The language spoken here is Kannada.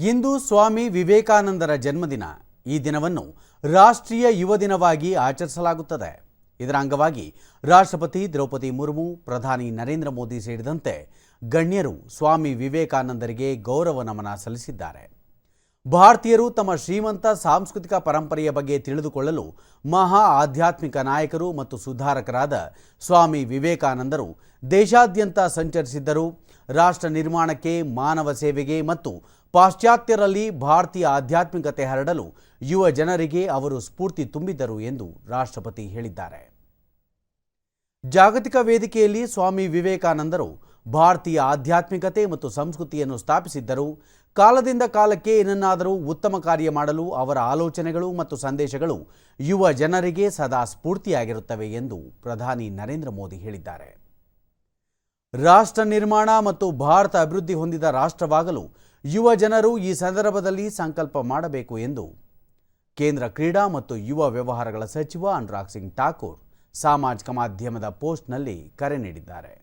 ಇಂದು ಸ್ವಾಮಿ ವಿವೇಕಾನಂದರ ಜನ್ಮದಿನ. ಈ ದಿನವನ್ನು ರಾಷ್ಟ್ರೀಯ ಯುವ ದಿನವಾಗಿ ಆಚರಿಸಲಾಗುತ್ತದೆ. ಇದರ ಅಂಗವಾಗಿ ರಾಷ್ಟ್ರಪತಿ ದ್ರೌಪದಿ ಮುರ್ಮು, ಪ್ರಧಾನಿ ನರೇಂದ್ರ ಮೋದಿ ಸೇರಿದಂತೆ ಗಣ್ಯರು ಸ್ವಾಮಿ ವಿವೇಕಾನಂದರಿಗೆ ಗೌರವ ನಮನ ಸಲ್ಲಿಸಿದ್ದಾರೆ. ಭಾರತೀಯರು ತಮ್ಮ ಶ್ರೀಮಂತ ಸಾಂಸ್ಕೃತಿಕ ಪರಂಪರೆಯ ಬಗ್ಗೆ ತಿಳಿದುಕೊಳ್ಳಲು ಮಹಾ ಆಧ್ಯಾತ್ಮಿಕ ನಾಯಕರು ಮತ್ತು ಸುಧಾರಕರಾದ ಸ್ವಾಮಿ ವಿವೇಕಾನಂದರು ದೇಶಾದ್ಯಂತ ಸಂಚರಿಸಿದ್ದರು. ರಾಷ್ಟ್ರ ನಿರ್ಮಾಣಕ್ಕೆ, ಮಾನವ ಸೇವೆಗೆ ಮತ್ತು ಪಾಶ್ಚಾತ್ಯರಲ್ಲಿ ಭಾರತೀಯ ಆಧ್ಯಾತ್ಮಿಕತೆ ಹರಡಲು ಯುವ ಜನರಿಗೆ ಅವರು ಸ್ಫೂರ್ತಿ ತುಂಬಿದ್ದರು ಎಂದು ರಾಷ್ಟ್ರಪತಿ ಹೇಳಿದ್ದಾರೆ. ಜಾಗತಿಕ ವೇದಿಕೆಯಲ್ಲಿ ಸ್ವಾಮಿ ವಿವೇಕಾನಂದರು ಭಾರತೀಯ ಆಧ್ಯಾತ್ಮಿಕತೆ ಮತ್ತು ಸಂಸ್ಕೃತಿಯನ್ನು ಸ್ಥಾಪಿಸಿದ್ದರು. ಕಾಲದಿಂದ ಕಾಲಕ್ಕೆ ಏನನ್ನಾದರೂ ಉತ್ತಮ ಕಾರ್ಯ ಮಾಡಲು ಅವರ ಆಲೋಚನೆಗಳು ಮತ್ತು ಸಂದೇಶಗಳು ಯುವ ಜನರಿಗೆ ಸದಾ ಸ್ಫೂರ್ತಿಯಾಗಿರುತ್ತವೆ ಎಂದು ಪ್ರಧಾನಿ ನರೇಂದ್ರ ಮೋದಿ ಹೇಳಿದ್ದಾರೆ. ರಾಷ್ಟ್ರ ನಿರ್ಮಾಣ ಮತ್ತು ಭಾರತ ಅಭಿವೃದ್ಧಿ ಹೊಂದಿದ ರಾಷ್ಟ್ರವಾಗಲು ಯುವ ಜನರು ಈ ಸಂದರ್ಭದಲ್ಲಿ ಸಂಕಲ್ಪ ಮಾಡಬೇಕು ಎಂದು ಕೇಂದ್ರ ಕ್ರೀಡಾ ಮತ್ತು ಯುವ ವ್ಯವಹಾರಗಳ ಸಚಿವ ಅನುರಾಗ್ ಸಿಂಗ್ ಠಾಕೂರ್ ಸಾಮಾಜಿಕ ಮಾಧ್ಯಮದ ಪೋಸ್ಟ್ನಲ್ಲಿ ಕರೆ ನೀಡಿದ್ದಾರೆ.